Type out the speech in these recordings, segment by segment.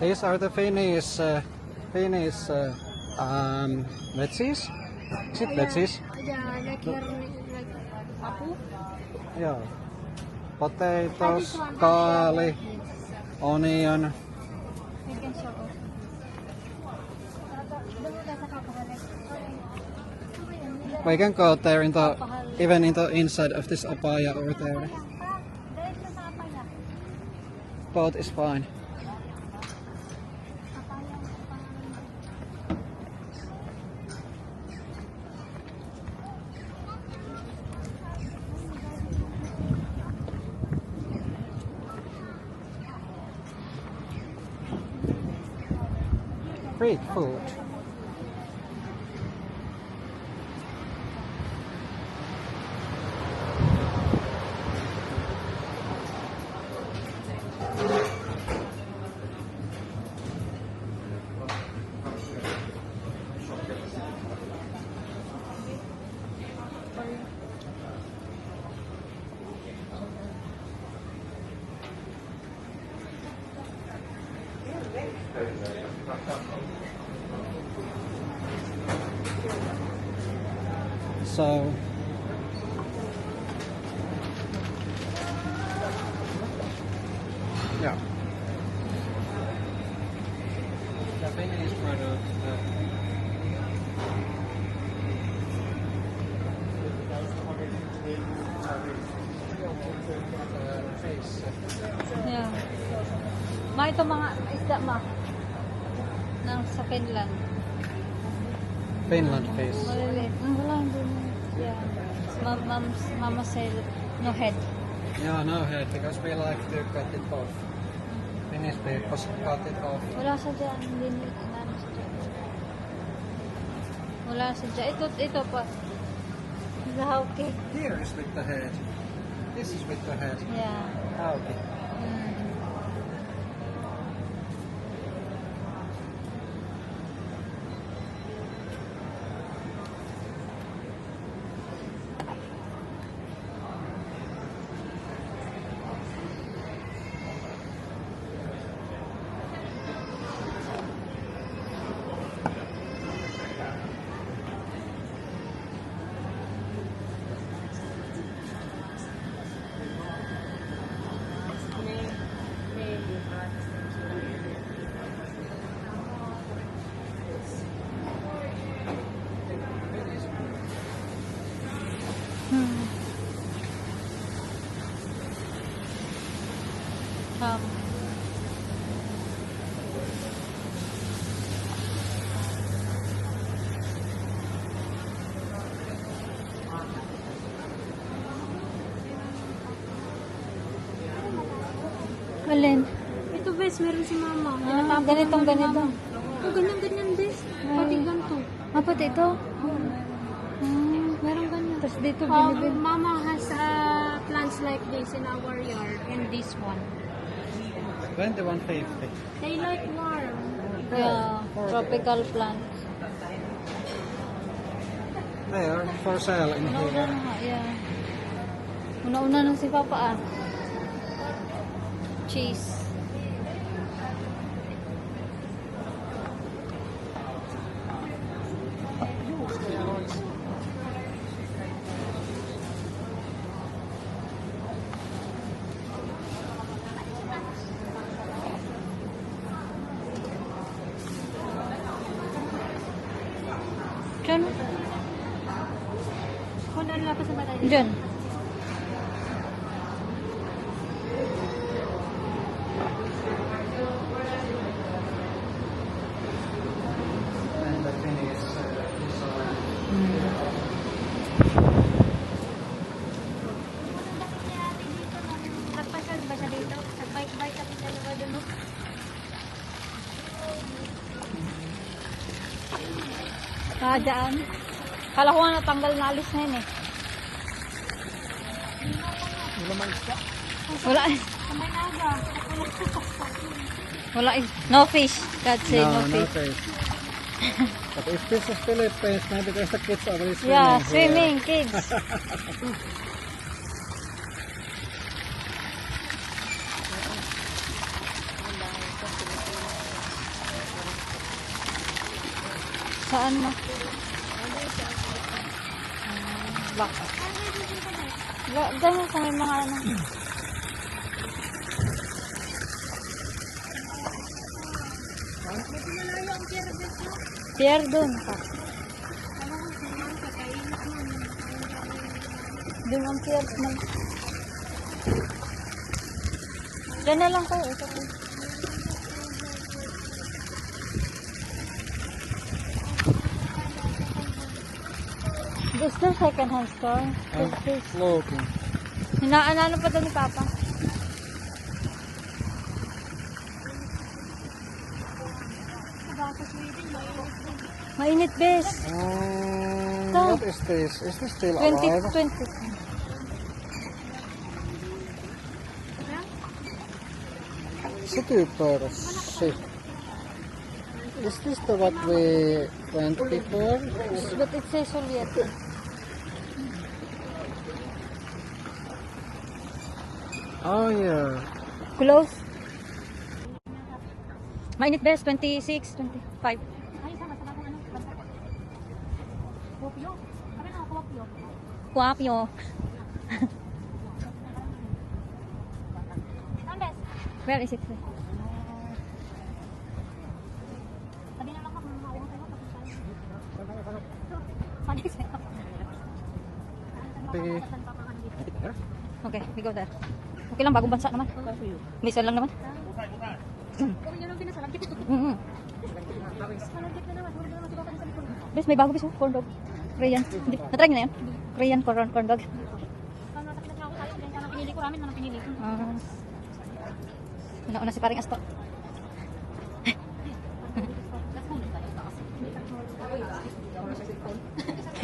These are the Finnish, uh, Finnish uh, um, veggies. Is it veggies? Yeah, like apu. Yeah. Potatoes, garlic, onion. You can show off. We can go there in the, even in the inside of this abaya over there. Both is fine. Great food. So yeah. Japanese product. Yeah. Ma, ito mga isda ma. Nang sa Finland. Finland face. Maliliit. Mm, wala, hindi mo. Yeah. Mom, mama said no head. Yeah, no head because we like to cut it off. Finnish people cut it off. Wala sa dyan. Hindi ni inano sa dyan. Wala sa dyan. Ito, ito pa. Lahawki. Here is with the head. This is with the head. Yeah. Ah, okay. Mm. Alin? Ito, bes, meron si mama. Ah, ganitong ganito. Oh, ganyan-ganyan, bes. Pati ganito. Ah, pati ito? Ah, Meron ganyan. tapos dito Um, binibili. mama has uh, plants like this in our yard and this one. 2150. They like warm. Yeah, tropical plants. There, for sale in Una-una here. na nga, yeah. Una-una na si Papa ah. Cheese. Diyan. Kung ano lang pa sa mata Diyan. nakadaan. Kala ko nga natanggal na alis na yun eh. Wala man isda. Wala. Wala. No fish. God say no, no fish. No fish. But if fish is still fish, maybe there's a kids over swimming. Yeah, swimming, here. kids. Saan na? Bak. Ga- Ganyan kung may mga ano. Pier doon pa. Doon ang pier. Diyan na lang kayo. Ito po. Is there second hand store? Is this? looking. Hinaanano pa daw ni Papa. Mainit, bes. Um, Ito. what is this? Is this still 20, alive? 20. Super shit. Is this the what we went before? But it says Soviet. Oh yeah. Close. Mainit, bes. 26, 25. Kuapyo. Where is it? Okay. Okay, we go there. Okay lang, bagong bansa naman. Misa lang naman. Mm-hmm. Bes, may bago bis oh, corn dog. Korean. Hindi, natry niyo na yun? Korean corn, corn dog. Pinili ko ramen, ano pinili ko? Ah. Una-una si paring asto.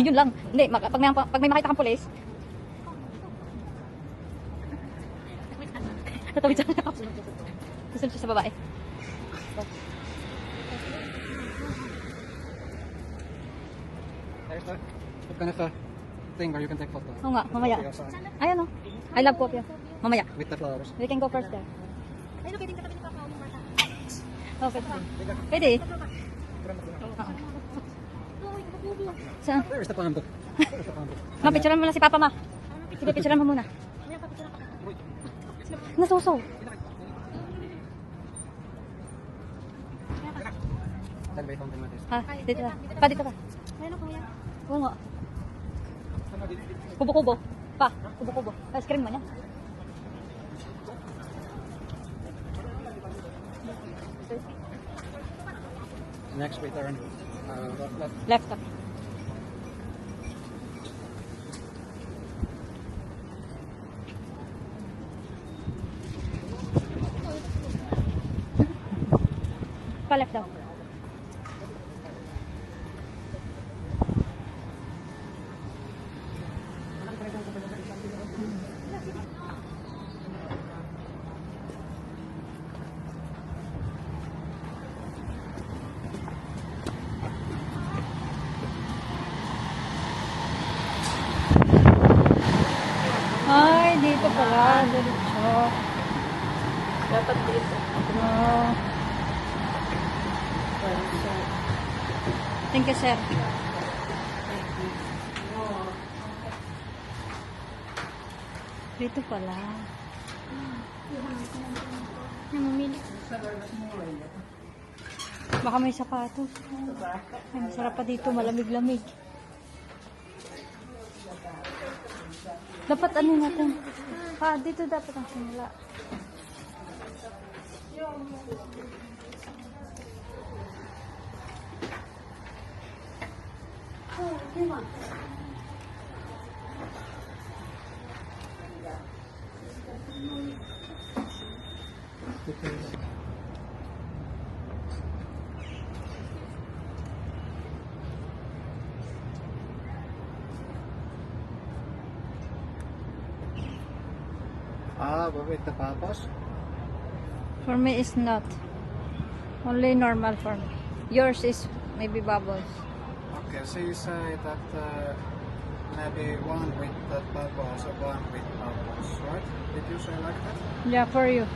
Yun lang. Hindi, pag may, pag may makita kang pulis, tatawid siya ako. Gusto siya sa babae. There's. What kind of a thing where you can take photo? Oo nga, mamaya. Okay. Ayun o. I love Kopya. Mamaya. With the flowers. We can go first there. Ayun, pwedeng katabi ni Papa mo, Marta. Oh, pwede. Oo. Saan? Where is the palm book? Where is the palm book? Ma, picturean mo na si Papa, ma. Sige, picturean mo muna. Nasuso. Then we found him like this. Ha? Dito ka. Pa, dito ka. Ayun, kuya. Oo nga. Kubo-kubo. Pa, kubo-kubo. Ice cream mo niya. Next we turn. Uh, left, left. Left ka. Pa left daw. Ay, dito pala. Diretso. Dapat dito. Oh. Thank you, sir. Dito pala. Yan, mamili. Baka may sapatos. Ay, masarap pa dito. Malamig-lamig. Dapat ano natin? Pa, dito dapat ang simula. Ah? For me, it's not. Only normal for me. Yours is maybe bubbles can she say that uh, maybe one with the bubbles or one with bubbles, right? Did you say like that? Yeah, for you.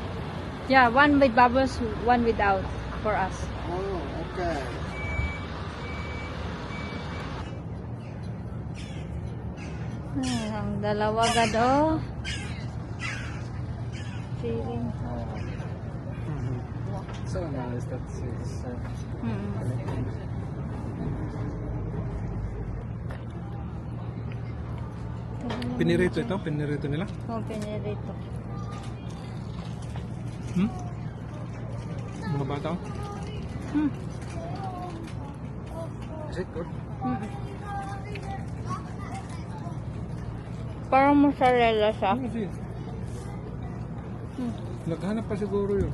Yeah, one with bubbles, one without for us. Oh, okay. Ang dalawa gado. Feeling So nice that she's uh, mm -hmm. Pinirito ito? Pinirito nila? Oh, pinirito. Hmm? Mga bata oh. Hmm. Is it good? Hmm. Parang mozzarella siya. Ano kasi? Hmm. Naghanap pa siguro yun.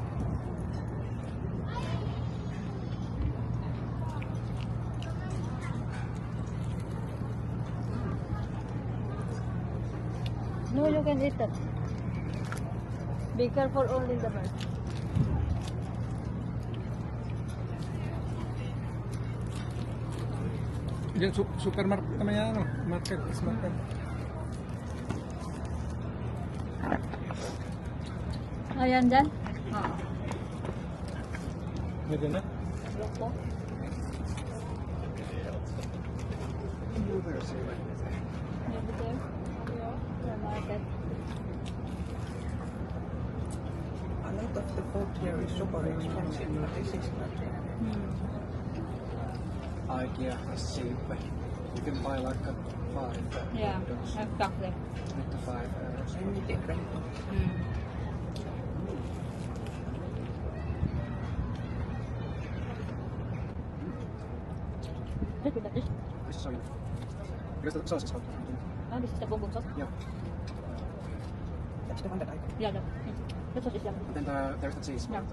No, you can eat it. Be careful only the bird. Yan, su supermarket naman yan, ano? Market, is market. Ayan dyan. Oo. Medyo na? Loko. Maybe there. The market. A lot of the food here is super expensive, but this is not. Hmm. IKEA is cheap. You can buy like a five. Yeah, exactly. up to five euros. Anything, right? Hmm. Look at this. This is sorry. Because the sauce is hot. Ah, this is the bonbon sauce. Yeah. That's the one that I got. Yeah, the, the sauce is yummy. And then the, there's the cheese. Yeah.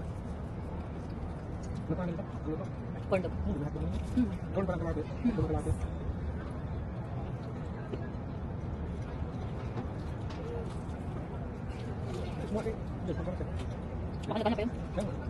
Ano pa nila? Ano to? Corn dog. Hmm, lahat naman. Hmm. Doon pa lang kalahati. Doon pa kalahati. Sumakit. Diyan, sumakit. Makanya pa yun. Yan.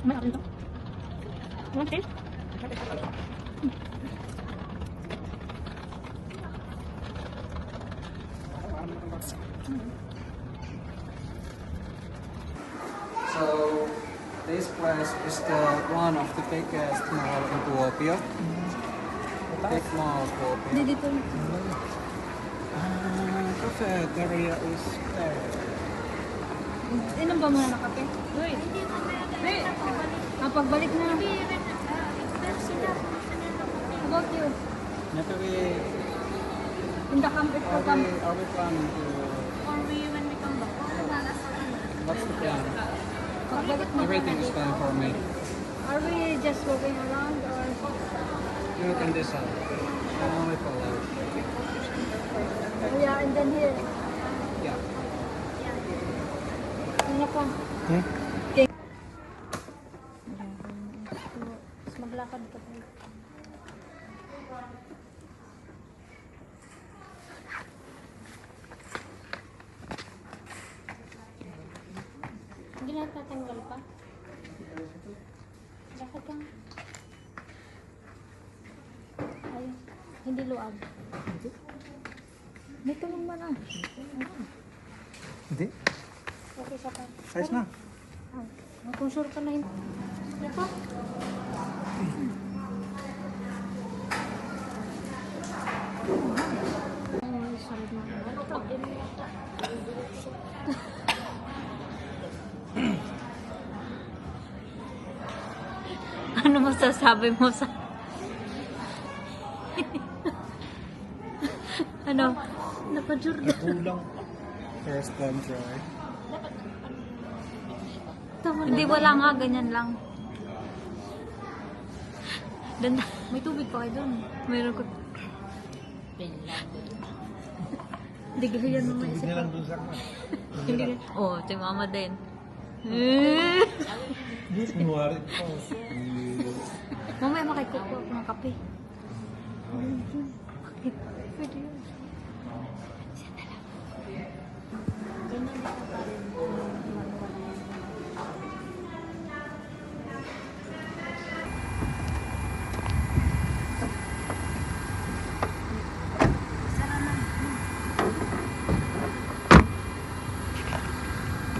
daw. Masarap rin to. You want to taste? So, this place is the one of the biggest mall in Kuopio. Big mall, Kuopio. Hindi dito. Uh, cafeteria is there. Inom ba muna ng kape? Uy. Uy. Ah, pagbalik na. About you? Maybe we, In the camp, it are will come. we, are we planning to, Or we when we come back. what's the plan? Pagbalik na. Everything is fine for me. Are we just walking around or? You can decide. I'm only follow. Yeah, and then here. Yeah. Ano pa? Hmm? Mas maglakad ka pa. Hindi na tatanggal pa. Lakad ka. Ayun. Hindi luag. Dito naman ah. Ayun. Hindi. Okay sa pa. Size na. Ah, kung sure ka na yun. Sorry na. ano masasabi mo sa ano? Napa-Jordan. Kulang. First time try. Hindi, wala nga. Ganyan lang. Doon May tubig pa kayo dun. Meron ko. Hindi ganyan mo Hindi maisip. niya lang dun sa akin. Hindi. Oo, oh, si mama din. Hindi, kunwari. Mamaya makikukuha ako ng kape. Pwede yun. Thank you.